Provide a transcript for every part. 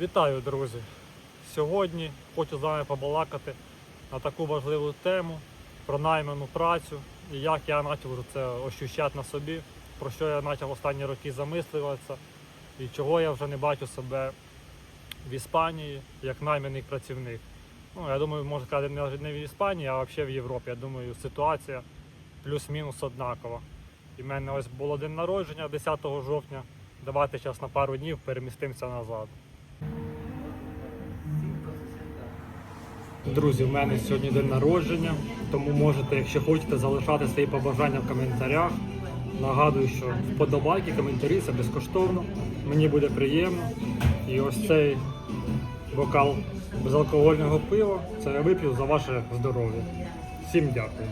Вітаю, друзі! Сьогодні хочу з вами побалакати на таку важливу тему про найману працю і як я почав це ощущати на собі, про що я почав останні роки замислюватися і чого я вже не бачу себе в Іспанії як найманий працівник. Ну, я думаю, можна сказати, не в Іспанії, а взагалі в Європі. Я думаю, ситуація плюс-мінус однакова. І в мене ось було день народження 10 жовтня. Давайте зараз на пару днів перемістимося назад. Друзі, в мене сьогодні день народження, тому можете, якщо хочете, залишати свої побажання в коментарях. Нагадую, що вподобайки, коментарі це безкоштовно. Мені буде приємно. І ось цей бокал безалкогольного пива це я вип'ю за ваше здоров'я. Всім дякую.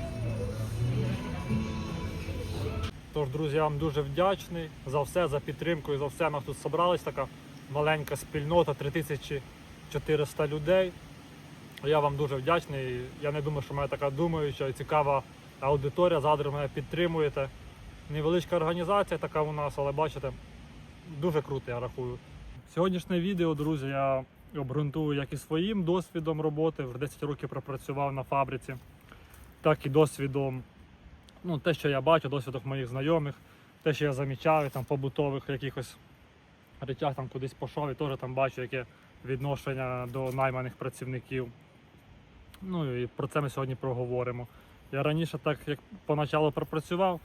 Тож, друзі, я вам дуже вдячний за все, за підтримку і за все. Нас тут зібралась така маленька спільнота, 3400 людей. Я вам дуже вдячний. Я не думаю, що в мене така думаюча і цікава аудиторія. Завтра мене підтримуєте. Невеличка організація така у нас, але бачите, дуже круто, я рахую. Сьогоднішнє відео, друзі, я обґрунтую як і своїм досвідом роботи. Вже 10 років пропрацював на фабриці, так і досвідом, ну, те, що я бачу, досвідок моїх знайомих, те, що я замічаю, там побутових якихось речах, там кудись пішов і теж там бачу, яке відношення до найманих працівників. Ну і про це ми сьогодні проговоримо. Я раніше, так як поначалу пропрацював,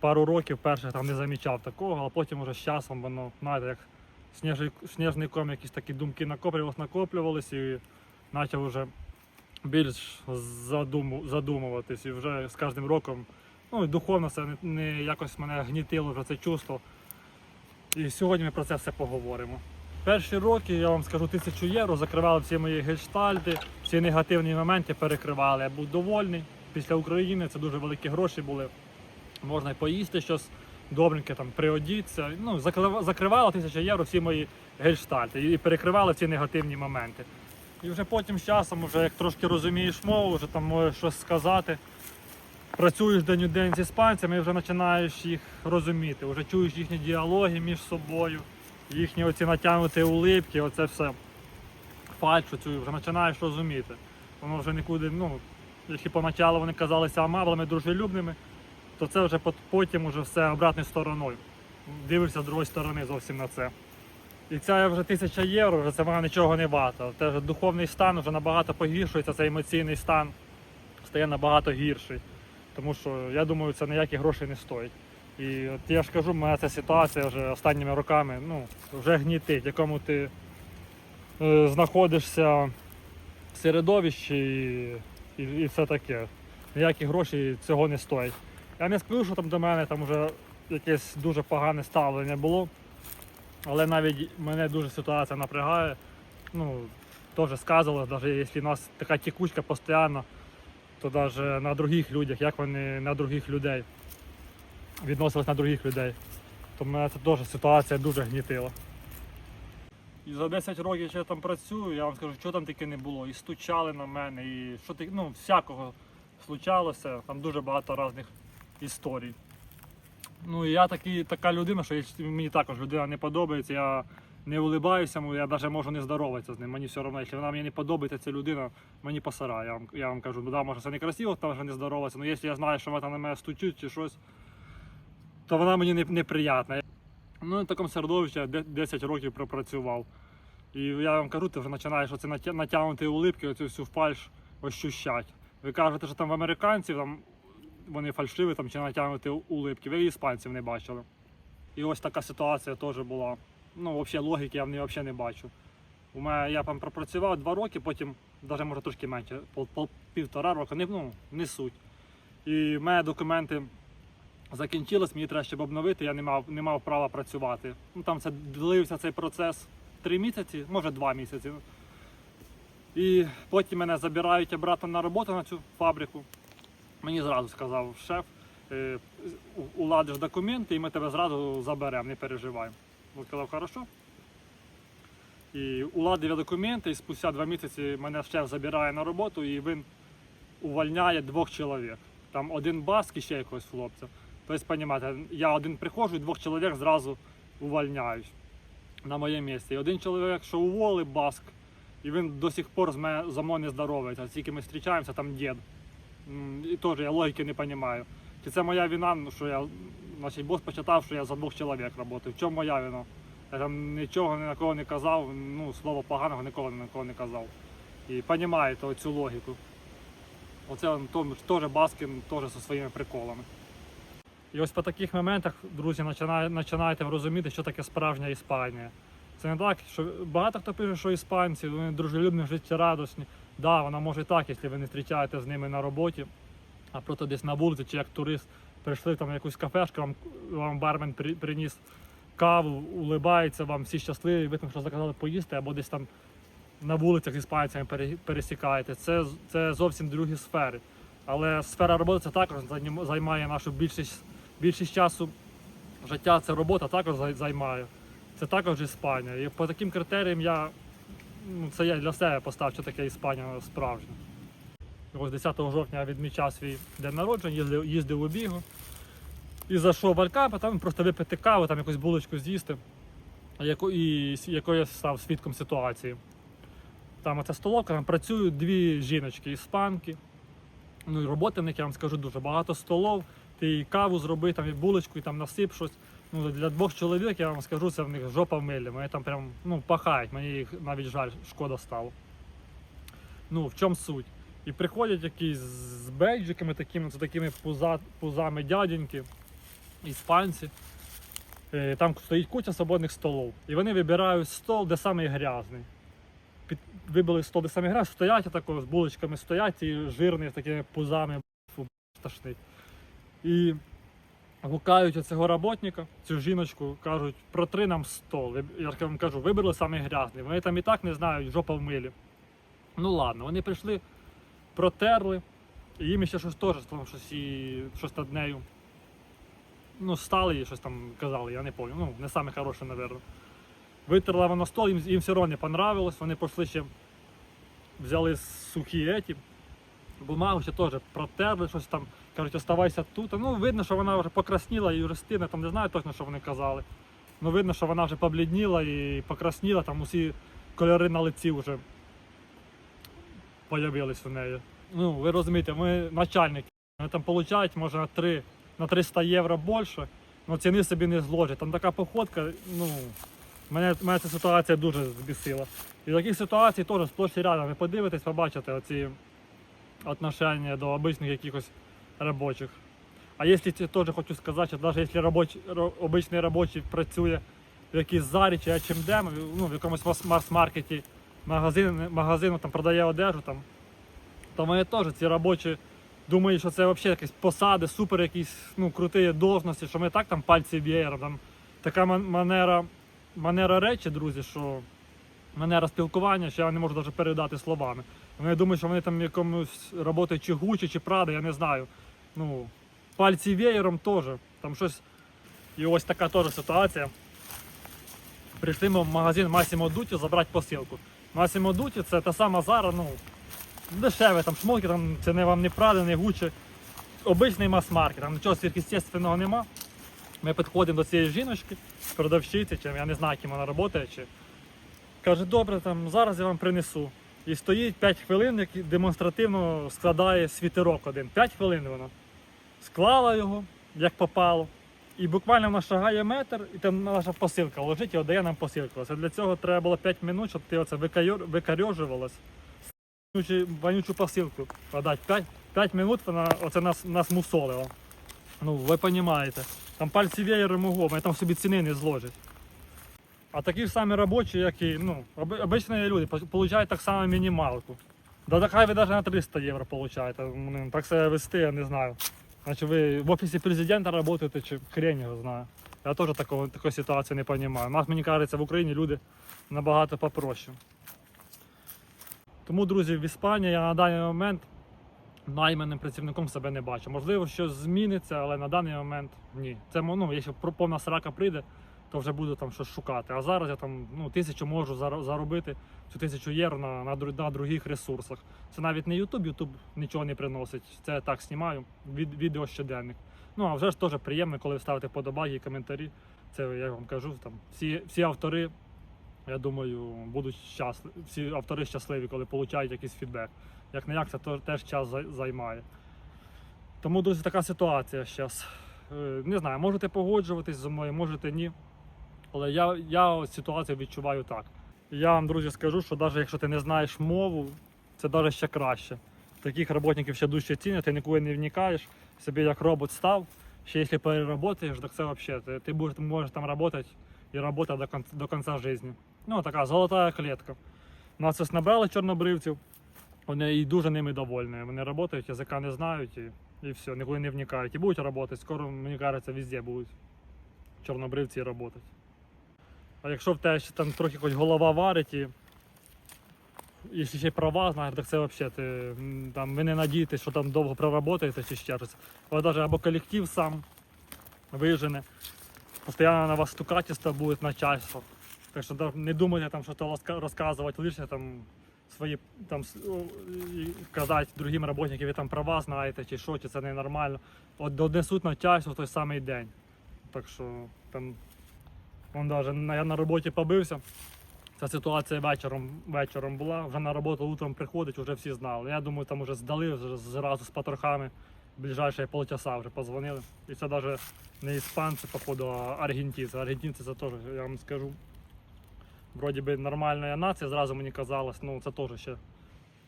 пару років перших там не замічав такого, а потім уже з часом воно, знаєте, як сніжний, ком, якісь такі думки накоплювалися, накоплювалися і почав вже більш задуму, задумуватись. І вже з кожним роком, ну і духовно це не, не якось мене гнітило вже це чувство. І сьогодні ми про це все поговоримо. Перші роки, я вам скажу, тисячу євро закривали всі мої гельштальти, всі негативні моменти перекривали. Я був довольний. Після України це дуже великі гроші були. Можна й поїсти щось добреньке, там, приодіться. Ну, закрив- закривало тисяча євро всі мої гельштальти і перекривали ці негативні моменти. І вже потім з часом, вже як трошки розумієш мову, вже там можеш щось сказати. Працюєш день у день з іспанцями і вже починаєш їх розуміти, вже чуєш їхні діалоги між собою, їхні оці натягнуті улипки, оце все фальшу цю вже починаєш розуміти. Воно вже нікуди, ну, якщо поначалу вони казалися амаблими, дружелюбними, то це вже потім уже все обратною стороною. Дивишся з другої сторони зовсім на це. І ця вже тисяча євро, вже це вона нічого не варта. Те вже духовний стан вже набагато погіршується, цей емоційний стан стає набагато гірший. Тому що я думаю, це ніякі гроші не стоїть. І от я ж кажу, мене ця ситуація вже останніми роками ну, вже гнітить, в якому ти е, знаходишся в середовищі і, і, і все таке. Ніякі гроші цього не стоять. Я не скажу, що там до мене там вже якесь дуже погане ставлення було. Але навіть мене дуже ситуація напрягає. Ну, теж сказувалось, навіть якщо у нас така текучка постійно, то навіть на других людях, як вони на других людей відносились на других людей, то мене це теж ситуація дуже гнітила. І за 10 років, що я там працюю, я вам скажу, що там таке не було. І стучали на мене, і що ти, ну, всякого случалося, там дуже багато різних історій. Ну і я такий, така людина, що мені також людина не подобається, я не улибаюся, я навіть можу не здороватися з ним. Мені все одно, якщо вона мені не подобається, ця людина, мені посара. Я вам, я вам кажу, ну да, може це не красиво, там вже не здороватися, але якщо я знаю, що вона на мене стучить чи щось, то вона мені не- неприятна. Ну, в такому середовищі я 10 років пропрацював. І я вам кажу, ти вже починаєш оце натягнути улипки, оцю всю фальш ощущати. Ви кажете, що там в американців там вони фальшиві там, чи натягнути улипки. Ви іспанців не бачили. І ось така ситуація теж була. Ну, взагалі логіки я в ній взагалі не бачу. У мене я там пропрацював два роки, потім, навіть може трошки менше, пол, пол, півтора року, не, ну, не суть. І в мене документи закінчились, мені треба щоб обновити, я не мав, не мав права працювати. Ну, там це длився цей процес три місяці, може два місяці. І потім мене забирають обратно на роботу на цю фабрику. Мені зразу сказав шеф, е, уладиш документи і ми тебе зразу заберемо, не переживай. Я сказав, хорошо. І уладив я документи, і спустя два місяці мене шеф забирає на роботу і він увольняє двох чоловік. Там один баск і ще якогось хлопця. Тобто, розумієте, я один приходжу і двох чоловік зразу увольняють. на моє місце. І один чоловік, що у Волі, баск, і він до сих пор з мене за мною не здоровається. Тільки ми зустрічаємося, там дід. І теж я логіки не розумію. Чи це моя вина, ну, що я, значить, бос почитав, що я за двох чоловік працюю. В чому моя вина? Я там нічого ні на кого не казав, ну, слово поганого нікого ні на кого не казав. І розумієте цю логіку. Оце теж Баскін теж зі своїми приколами. І ось по таких моментах, друзі, починаєте розуміти, що таке справжня Іспанія. Це не так, що багато хто пише, що іспанці вони дружелюбні, життєрадісні. Да, вона може і так, якщо ви не зустрічаєте з ними на роботі, а просто десь на вулиці чи як турист прийшли там в якусь кафешку, вам, вам бармен при- приніс каву, улибається, вам всі щасливі, ви там що заказали поїсти, або десь там на вулицях з іспанцями пересікаєте. Це, це зовсім другі сфери. Але сфера роботи це також займ- займає нашу більшість, більшість часу життя. Це робота також зай- займає. Це також Іспанія. І по таким критеріям я ну, це я для себе поставив, що таке Іспанія справжня. Ось 10 жовтня я відмічав свій день народження, їздив, їздив у бігу. І зайшов в Алькапа, там просто випити каву, там якусь булочку з'їсти, і якою я став свідком ситуації. Там оця столовка, там працюють дві жіночки, іспанки. Ну і роботи в них, я вам скажу, дуже багато столов. Ти і каву зроби, там і булочку, і там насип щось. Ну, для двох чоловік, я вам скажу, це в них жопа в милі. Вони там прям ну, пахають, мені їх навіть жаль, шкода стало. Ну, в чому суть? І приходять якісь з бейджиками такими, це такими пуза, пузами дяденьки, іспанці. Е, Там стоїть куча свободних столов. І вони вибирають стол, де самий грязний. Під, вибили стол, де самий грязний, стоять отако, з булочками стоять і жирні з такими пузами, страшний. І гукають оцього роботника, цю жіночку, кажуть, протри нам стол. Я вам кажу, вибрали самий грязний. Вони там і так не знають, жопа в милі. Ну ладно, вони прийшли, протерли, і їм ще щось теж там щось і щось над нею. Ну, стали і щось там казали, я не пам'ятаю. Ну, не саме хороше, мабуть. Витерла вона стол, їм, їм все одно не понравилось. Вони пішли ще, взяли сухі еті, бумагу ще теж протерли щось там. Кажуть, оставайся тут. Ну, видно, що вона вже покрасніла, і Юристина, там не знаю точно, що вони казали. Ну, видно, що вона вже поблідніла і покрасніла, там усі кольори на лиці вже появились у неї. Ну, ви розумієте, ми начальники. Вони там получають, може, на 3, на 300 євро більше, але ціни собі не зложать. Там така походка, ну, мене, мене ця ситуація дуже збісила. І таких ситуацій теж сплошь і рядом. Ви подивитесь, побачите оці отношення до обичних якихось робочих. А якщо це теж хочу сказати, що навіть якщо робоч, обичний робочий працює в якійсь зарі чи H&M, ну, в якомусь мас- мас-маркеті, магазин, магазину там продає одежу, там, то вони теж ці робочі думають, що це взагалі якісь посади, супер якісь ну, круті должності, що ми так там пальці веєром. Там така манера, манера речі, друзі, що манера спілкування, що я не можу навіть передати словами. Вони думають, що вони там якомусь роботи чи Гучі, чи Прада, я не знаю. Ну, пальці веєром теж. Там щось. І ось така теж ситуація. Прийшли ми в магазин Massimo Dutti забрати посилку. Massimo Dutti це та сама Зара, ну, дешеве, там шмотки, там це не вам не Прада, не Гуччі. Обичний мас-маркет, там нічого сверхъестественного нема. Ми підходимо до цієї жіночки, продавщиці, чи я не знаю, ким вона працює. Чи... Каже, добре, там, зараз я вам принесу. І стоїть 5 хвилин, який демонстративно складає світерок один. 5 хвилин вона. Склала його, як попало. І буквально вона шагає метр, і там наша посилка лежить і віддає нам посилку. Це для цього треба було 5 минут, щоб ти оце викарьожувалась. Вонючу, посилку подати. 5, 5 минут вона оце нас, нас мусолила. Ну, ви розумієте. Там пальці веєром ого, вони там собі ціни не зложать. А такі ж самі робочі, як і ну, обичні люди, по- получають так само мінімалку. Да так хай ви навіть на 300 євро получаєте. Так себе вести, я не знаю. Значить ви в офісі президента работаете, чи хрень його знає. Я теж такого, такої ситуації не розумію. Нас, мені кажеться, в Україні люди набагато попроще. Тому, друзі, в Іспанії я на даний момент найманим працівником себе не бачу. Можливо, щось зміниться, але на даний момент ні. Це ну, якщо повна срака прийде, то вже буду там щось шукати. А зараз я там ну, тисячу можу заробити цю тисячу євро на, на, на других ресурсах. Це навіть не YouTube, YouTube нічого не приносить. Це так знімаю, від, відео щоденник. Ну а вже ж теж приємно, коли ви ставите подобайки, коментарі. Це я вам кажу, там всі, всі автори Я думаю, будуть щасливі, всі автори щасливі, коли получають якийсь фідбек. Як не як, це теж час займає. Тому, друзі, така ситуація зараз. Не знаю, можете погоджуватись зі мною, можете ні. Але я, я ситуацію відчуваю так. Я вам, друзі, скажу, що навіть якщо ти не знаєш мову, це навіть ще краще. Таких роботників ще дужче цінять, ти нікуди не вникаєш, собі як робот став. Ще якщо переработаєш, так це взагалі, ти, ти будеш, можеш там працювати і працювати до кінця, до кінця життя. Ну, така золота клітка. Нас ось набрали чорнобривців, вони і дуже ними довольні. Вони працюють, язика не знають і, і все, нікуди не вникають. І будуть працювати. Скоро, мені кажеться, везде будуть чорнобривці працювати. А якщо в тебе ще там трохи хоч голова варить і якщо ще права знаєш, так це взагалі ти, там, ви не надієтесь, що там довго проработаєте чи ще щось. Але навіть або колектив сам вижене, постійно на вас стукачество буде начальство. Так що не думайте там, що то розка- розказувати лише там свої там казати другим роботникам, ви там права знаєте, чи що, чи це ненормально. От донесуть начальство в той самий день. Так що там он даже я на роботі побився. Ця ситуація вечором, вечором була, вже на роботу утром приходить, вже всі знали. Я думаю, там вже здали вже зразу з потрохами. Ближайші полчаса вже позвонили. І це навіть не іспанці, походу, а аргентинці. Аргентинці це теж, я вам скажу. Вроді би нормальна нація, зразу мені казалось, ну це теж ще.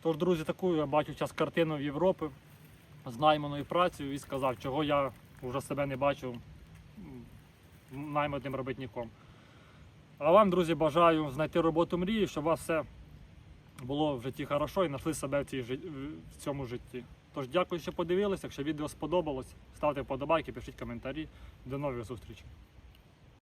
Тож, друзі, таку я бачу зараз картину в Європі з найманою працею і сказав, чого я вже себе не бачу м, найманим робітником. А вам, друзі, бажаю знайти роботу мрії, щоб у вас все було в житті хорошо і знайшли себе в, цій, в цьому житті. Тож дякую, що подивилися. Якщо відео сподобалось, ставте вподобайки, пишіть коментарі. До нових зустрічей.